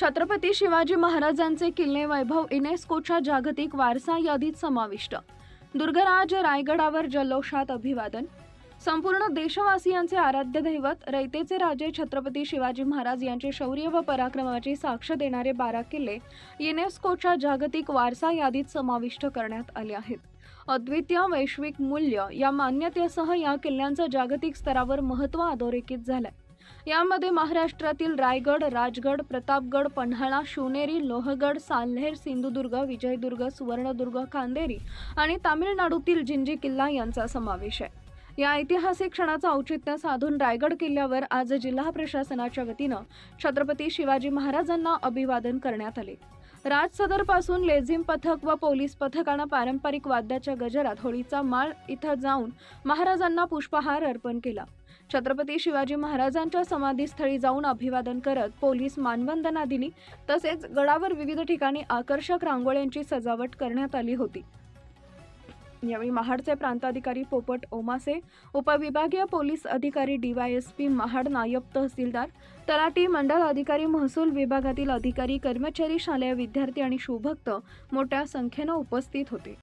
छत्रपती शिवाजी महाराजांचे किल्ले वैभव युनेस्कोच्या जागतिक वारसा यादीत समाविष्ट. दुर्गराज रायगडावर जल्लोषात अभिवादन. संपूर्ण देशवासियांचे आराध्य दैवत रयतेचे राजे छत्रपती शिवाजी महाराज यांचे शौर्य व पराक्रमाची साक्ष देणारे बारा किल्ले युनेस्कोच्या जागतिक वारसा यादीत समाविष्ट करण्यात आले आहेत. अद्वितीय वैश्विक मूल्य या मान्यतेसह या किल्ल्यांचं जागतिक स्तरावर महत्त्व अधोरेखित झालंय. यामध्ये महाराष्ट्रातील रायगड राजगड प्रतापगड पन्हाळा शिवनेरी लोहगड साल्हेर सिंधुदुर्ग विजयदुर्ग सुवर्णदुर्ग खांदेरी आणि तामिळनाडूतील जिंजी किल्ला यांचा समावेश आहे. या ऐतिहासिक क्षणाचं औचित्य साधून रायगड किल्ल्यावर आज जिल्हा प्रशासनाच्या वतीनं छत्रपती शिवाजी महाराजांना अभिवादन करण्यात आले. राज सदरपासून लेझिम पथक व पोलीस पथकानं पारंपरिक वाद्याच्या गजरात होळीचा माळ इथं जाऊन महाराजांना पुष्पहार अर्पण केला. छत्रपती शिवाजी महाराजांच्या समाधीस्थळी जाऊन अभिवादन करत पोलीस मानवंदना दिली. तसेच गडावर विविध ठिकाणी आकर्षक रांगोळ्यांची सजावट करण्यात आली होती. यावेळी महाडचे प्रांताधिकारी पोपट ओमासे उपविभागीय पोलीस अधिकारी डीवायएसपी महाड नायब तहसीलदार तलाठी मंडळ अधिकारी महसूल विभागातील अधिकारी कर्मचारी शालेय विद्यार्थी आणि शुभक्त मोठ्या संख्येनं उपस्थित होते.